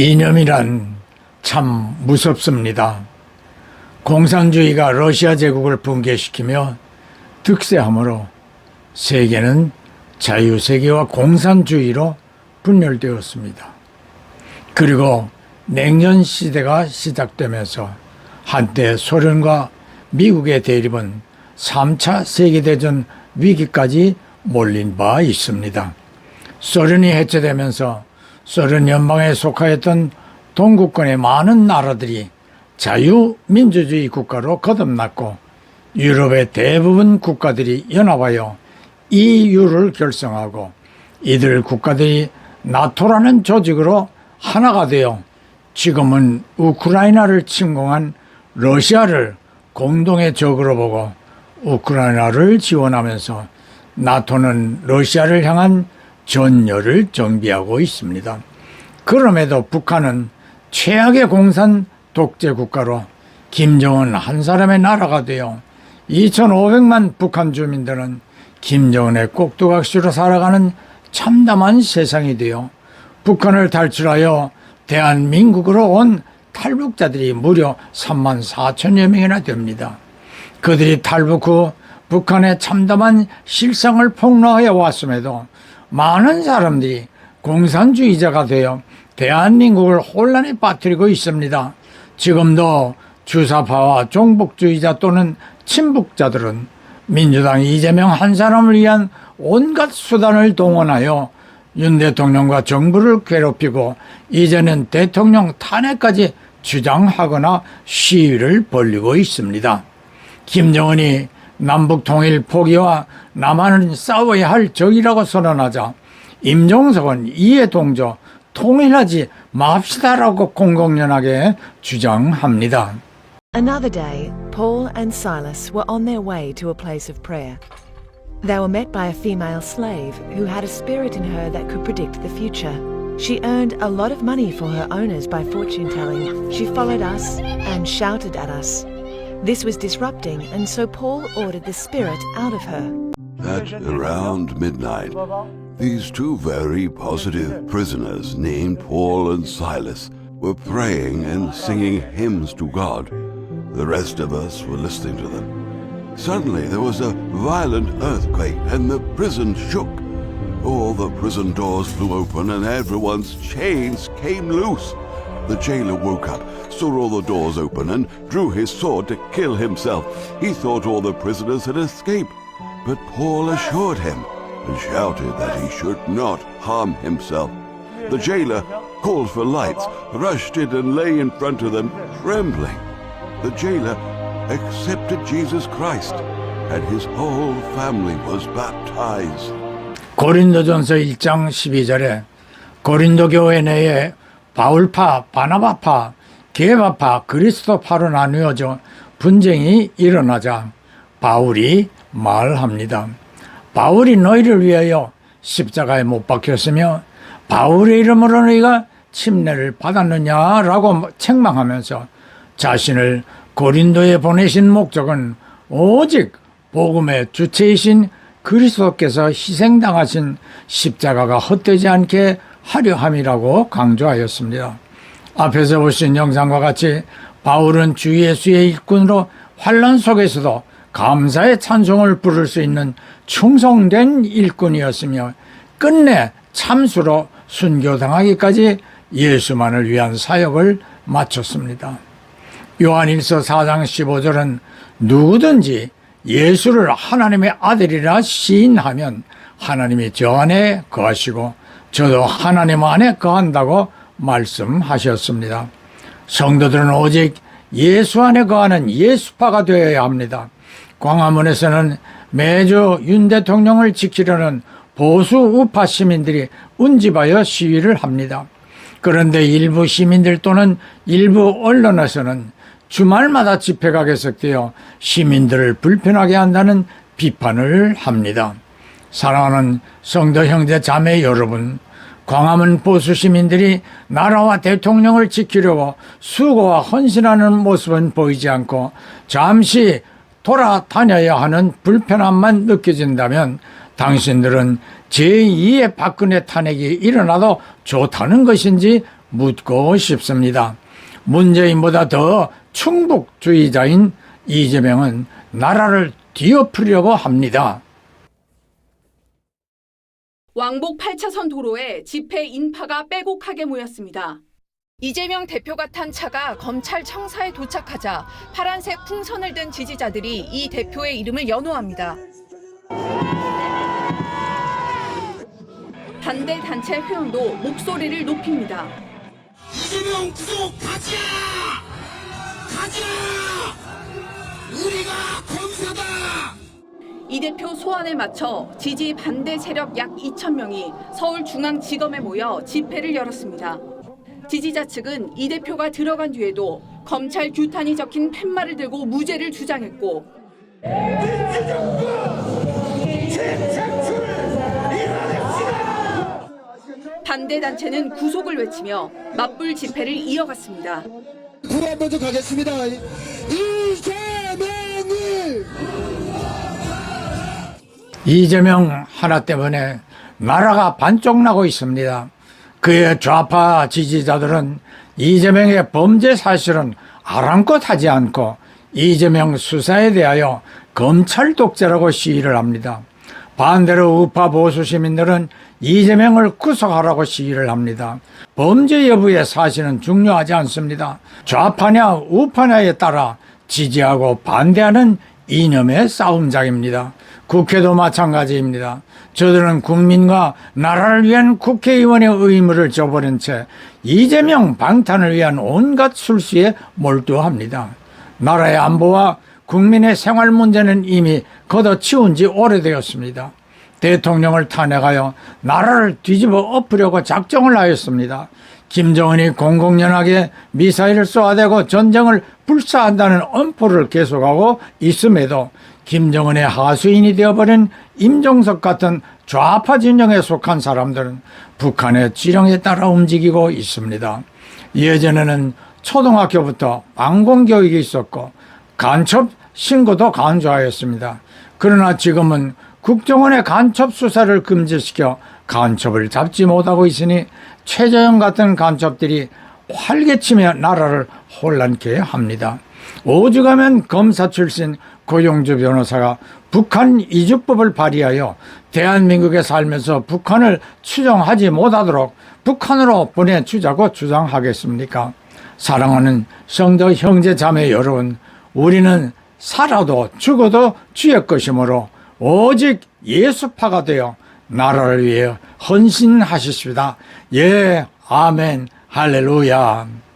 이념이란 참 무섭습니다. 공산주의가 러시아 제국을 붕괴시키며 득세함으로 세계는 자유세계와 공산주의로 분열되었습니다. 그리고 냉전 시대가 시작되면서 한때 소련과 미국의 대립은 3차 세계대전 위기까지 몰린 바 있습니다. 소련이 해체되면서 소련 연방에 속하였던 동구권의 많은 나라들이 자유민주주의 국가로 거듭났고 유럽의 대부분 국가들이 연합하여 EU를 결성하고 이들 국가들이 나토라는 조직으로 하나가 되어 지금은 우크라이나를 침공한 러시아를 공동의 적으로 보고 우크라이나를 지원하면서 나토는 러시아를 향한 전열을 정비하고 있습니다. 그럼에도 북한은 최악의 공산 독재 국가로 김정은 한 사람의 나라가 되어 2,500만 북한 주민들은 김정은의 꼭두각시로 살아가는 참담한 세상이 되어 북한을 탈출하여 대한민국으로 온 탈북자들이 무려 3만 4천여 명이나 됩니다. 그들이 탈북 후 북한의 참담한 실상을 폭로하여 왔음에도 많은 사람들이 공산주의자가 되어 대한민국을 혼란에 빠뜨리고 있습니다. 지금도 주사파와 종북주의자 또는 친북자들은 민주당 이재명 한 사람을 위한 온갖 수단을 동원하여 윤 대통령과 정부를 괴롭히고 이제는 대통령 탄핵까지 주장하거나 시위를 벌리고 있습니다. 김정은이 남북 통일 포기와 남한은 싸워야 할 적이라고 선언하자 임종석은 이에 동조 통일하지 맙시다라고 공공연하게 주장합니다. Another day, Paul and Silas were on their way to a place of prayer. They were met by a female slave who had a spirit in her that could predict the future. She earned a lot of money for her owners by fortune telling. She followed us and shouted at us. This was disrupting, and so Paul ordered the spirit out of her. At around midnight, these two very positive prisoners named Paul and Silas were praying and singing hymns to God. The rest of us were listening to them. Suddenly there was a violent earthquake and the prison shook. All the prison doors flew open and everyone's chains came loose. The jailer woke up, saw all the doors open, and drew his sword to kill himself. He thought all the prisoners had escaped. But Paul assured him and shouted that he should not harm himself. The jailer called for lights, rushed in, and lay in front of them, trembling. The jailer accepted Jesus Christ, and his whole family was baptized. 고린도전서 1장 12절에 고린도 교회 내에 바울파, 바나바파, 게바파, 그리스도파로 나누어져 분쟁이 일어나자 바울이 말합니다. 바울이 너희를 위하여 십자가에 못 박혔으며 바울의 이름으로 너희가 침례를 받았느냐라고 책망하면서 자신을 고린도에 보내신 목적은 오직 복음의 주체이신 그리스도께서 희생당하신 십자가가 헛되지 않게 하려 함이라고 강조하였습니다. 앞에서 보신 영상과 같이 바울은 주 예수의 일꾼으로 환란 속에서도 감사의 찬송을 부를 수 있는 충성된 일꾼이었으며 끝내 참수로 순교당하기까지 예수만을 위한 사역을 마쳤습니다. 요한일서 4장 15절은 누구든지 예수를 하나님의 아들이라 시인하면 하나님이 저 안에 거하시고 저도 하나님 안에 거한다고 말씀하셨습니다. 성도들은 오직 예수 안에 거하는 예수파가 되어야 합니다. 광화문에서는 매주 윤 대통령을 지키려는 보수 우파 시민들이 운집하여 시위를 합니다. 그런데 일부 시민들 또는 일부 언론에서는 주말마다 집회가 계속되어 시민들을 불편하게 한다는 비판을 합니다. 사랑하는 성도 형제 자매 여러분, 광화문 보수 시민들이 나라와 대통령을 지키려고 수고와 헌신하는 모습은 보이지 않고 잠시 돌아다녀야 하는 불편함만 느껴진다면 당신들은 제2의 박근혜 탄핵이 일어나도 좋다는 것인지 묻고 싶습니다. 문재인보다 더 충북주의자인 이재명은 나라를 뒤엎으려고 합니다. 왕복 8차선 도로에 집회 인파가 빼곡하게 모였습니다. 이재명 대표가 탄 차가 검찰 청사에 도착하자 파란색 풍선을 든 지지자들이 이 대표의 이름을 연호합니다. 반대 단체 회원도 목소리를 높입니다. 이재명 구속 가자! 가자! 우리가 검사다! 이 대표 소환에 맞춰 지지 반대 세력 약 2천 명이 서울중앙지검에 모여 집회를 열었습니다. 지지자 측은 이 대표가 들어간 뒤에도 검찰 규탄이 적힌 팻말을 들고 무죄를 주장했고 반대 단체는 구속을 외치며 맞불 집회를 이어갔습니다. 불안 먼저 가겠습니다. 이재명을! 이재명 하나 때문에 나라가 반쪽 나고 있습니다. 그의 좌파 지지자들은 이재명의 범죄 사실은 아랑곳 하지 않고 이재명 수사에 대하여 검찰 독재라고 시위를 합니다. 반대로 우파 보수 시민들은 이재명을 구속하라고 시위를 합니다. 범죄 여부의 사실은 중요하지 않습니다. 좌파냐 우파냐에 따라 지지하고 반대하는 이념의 싸움장입니다. 국회도 마찬가지입니다. 저들은 국민과 나라를 위한 국회의원의 의무를 저버린 채 이재명 방탄을 위한 온갖 술수에 몰두합니다. 나라의 안보와 국민의 생활 문제는 이미 걷어치운 지 오래되었습니다. 대통령을 탄핵하여 나라를 뒤집어 엎으려고 작정을 하였습니다. 김정은이 공공연하게 미사일을 쏘아대고 전쟁을 불사한다는 엄포를 계속하고 있음에도 김정은의 하수인이 되어버린 임종석 같은 좌파 진영에 속한 사람들은 북한의 지령에 따라 움직이고 있습니다. 예전에는 초등학교부터 방공교육이 있었고 간첩 신고도 간주하였습니다. 그러나 지금은 국정원의 간첩 수사를 금지시켜 간첩을 잡지 못하고 있으니 최저영 같은 간첩들이 활개치며 나라를 혼란케 합니다. 오죽하면 검사 출신 고용주 변호사가 북한 이주법을 발의하여 대한민국에 살면서 북한을 추정하지 못하도록 북한으로 보내주자고 주장하겠습니까? 사랑하는 성도 형제 자매 여러분, 우리는 살아도 죽어도 주의 것이므로 오직 예수파가 되어 나라를 위해 헌신하십시다. 예, 아멘, 할렐루야.